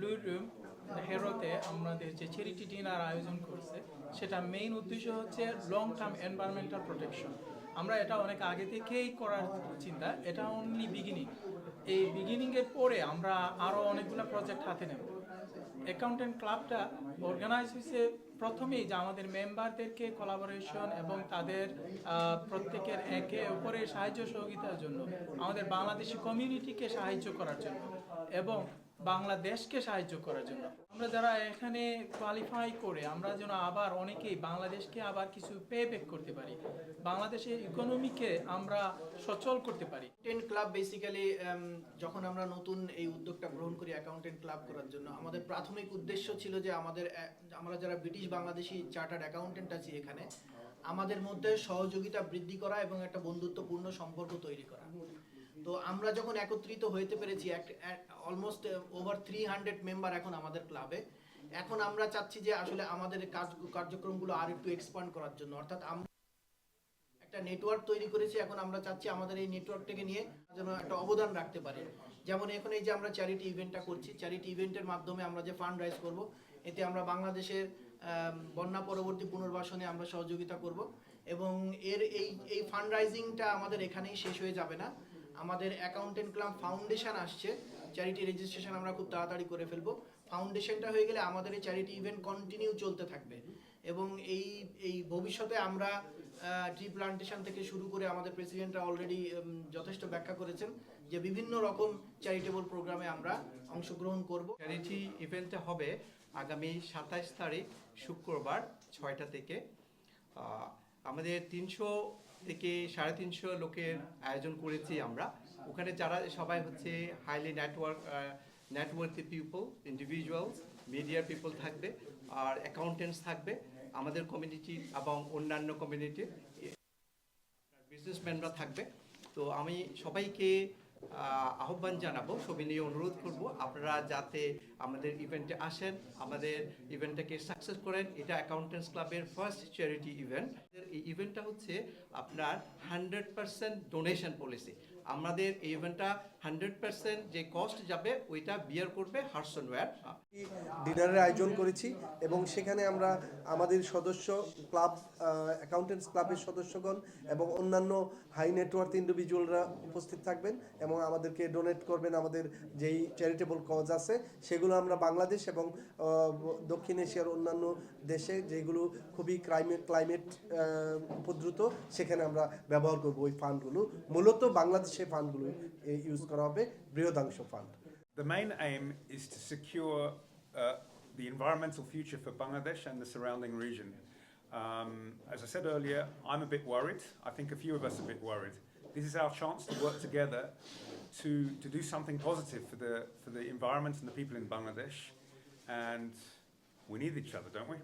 Blue room হেরোতে আমাদের যে charity dinner আয়োজন করছে, সেটা মেইন উদ্দেশ্য হচ্ছে লং টার্ম এনভায়রনমেন্টাল প্রোটেকশন আমরা এটা অনেক আগে থেকেই করার চিন্তা, এটা অনলি বিগিনিং এই বিগিনিংয়ের পরে আমরা আরও অনেকগুলো প্রজেক্ট হাতে নেব। অ্যাকাউন্টেন্ট ক্লাবটা অর্গানাইজ হয়েছে প্রথমেই যে আমাদের মেম্বারদেরকে কোলাবোরেশন এবং তাদের প্রত্যেকের একে অপরের সাহায্য সহযোগিতার জন্য, আমাদের বাংলাদেশি কমিউনিটিকে সাহায্য করার জন্য। এবং বাংলাদেশকে সাহায্য করার জন্য। আমরা যারা এখানে কোয়ালিফাই করে, আমরা যেন আবার অনেকেই বাংলাদেশকে আবার কিছু পে ব্যাক করতে পারি। বাংলাদেশের ইকোনমিকে আমরা সচল করতে পারি। অ্যাকাউন্টেন্ট ক্লাব বেসিক্যালি যখন আমরা নতুন এই উদ্যোগটা গ্রহণ করি অ্যাকাউন্টেন্ট ক্লাব করার জন্য, আমাদের প্রাথমিক উদ্দেশ্য ছিল যে আমাদের আমরা যারা ব্রিটিশ বাংলাদেশি চার্টার্ড অ্যাকাউন্টেন্ট আছি এখানে, আমাদের মধ্যে সহযোগিতা বৃদ্ধি করা এবং একটা বন্ধুত্বপূর্ণ সম্পর্ক তৈরি করা। তো আমরা যখন একত্রিত হইতে পেরেছি almost over three hundred member এখন আমাদের ক্লাবে এখন আমরা চাচ্ছি যে আসলে আমাদের কাজ, কার্যক্রমগুলো আর একটু এক্সপান্ড করার জন্য। অর্থাৎ আমরা একটা নেটওয়ার্ক তৈরি করেছি, এখন আমরা চাচ্ছি আমাদের এই নেটওয়ার্কটাকে নিয়ে যেন একটা অবদান রাখতে পারি। যেমন এখন এই যে আমরা চ্যারিটি ইভেন্টটা করছি চ্যারিটি ইভেন্টের মাধ্যমে আমরা যে ফান্ড রাইজ করব, এতে আমরা বাংলাদেশের বন্যা পরবর্তী পুনর্বাসনে আমরা সহযোগিতা করব। এবং এর এই এই ফান্ড রাইজিংটা আমাদের এখানেই শেষ হয়ে যাবে না। আমাদের অ্যাকাউন্টেন্ট ক্লাব ফাউন্ডেশন আসছে। চ্যারিটি রেজিস্ট্রেশন আমরা খুব তাড়াতাড়ি করে ফেলব। ফাউন্ডেশনটা হয়ে গেলে আমাদের এই চ্যারিটি ইভেন্ট কন্টিনিউ চলতে থাকবে। এবং এই এই ভবিষ্যতে আমরা ট্রি প্লান্টেশন থেকে শুরু করে আমাদের প্রেসিডেন্টরা অলরেডি যথেষ্ট ব্যাখ্যা করেছেন যে বিভিন্ন রকম চ্যারিটেবল প্রোগ্রামে আমরা অংশগ্রহণ করব। চ্যারিটি ইভেন্টটা হবে আগামী সাতাইশ তারিখ শুক্রবার ছয়টা থেকে। আমাদের তিনশো থেকে সাড়ে তিনশো লোকের আয়োজন করেছি আমরা। ওখানে যারা সবাই হচ্ছে highly network network people individuals মিডিয়ার পিপল থাকবে আর অ্যাকাউন্টেন্টস থাকবে। আমাদের কমিউনিটি এবং অন্যান্য কমিউনিটির বিজনেসম্যানরা থাকবে। তো আমি সবাইকে আহ্বান জানাব, সবিনয় অনুরোধ করব, আপনারা যাতে আমাদের ইভেন্টে আসেন, আমাদের ইভেন্টটাকে সাকসেস করেন, এটা অ্যাকাউন্টেন্টস ক্লাবের ফার্স্ট চ্যারিটি ইভেন্ট এই ইভেন্টটা হচ্ছে আপনার হান্ড্রেড পার্সেন্ট ডোনেশন পলিসি আমাদের এই ইভেন্টটা হান্ড্রেড পার্সেন্ট যে কস্ট যাবে, ওইটা বিয়ার করবে হার্সনওয়্যার ডিনারের আয়োজন করেছি এবং সেখানে আমরা আমাদের সদস্য ক্লাব অ্যাকাউন্টেন্টস ক্লাবের সদস্যগণ এবং অন্যান্য হাই নেটওয়ার্ক ইন্ডিভিজুয়ালরা উপস্থিত থাকবেন এবং আমাদেরকে ডোনেট করবেন আমাদের যেই চ্যারিটেবল কজ আছে, সেগুলো আমরা বাংলাদেশ এবং দক্ষিণ এশিয়ার অন্যান্য দেশে যেগুলো খুবই ক্লাইমেট ক্লাইমেট উপদ্রুত, সেখানে আমরা ব্যবহার করব ওই ফান্ডগুলো মূলত বাংলাদেশে ফান্ডগুলো ইউজ করা হবে বৃহদাংশ fund The main aim is to secure uh, the environmental future for Bangladesh and the surrounding region. Um, as I said earlier, I'm a bit worried. I think a few of us are a bit worried. This is our chance to work together to, to do something positive for the, for the environment and the people in Bangladesh. And we need each other, don't we?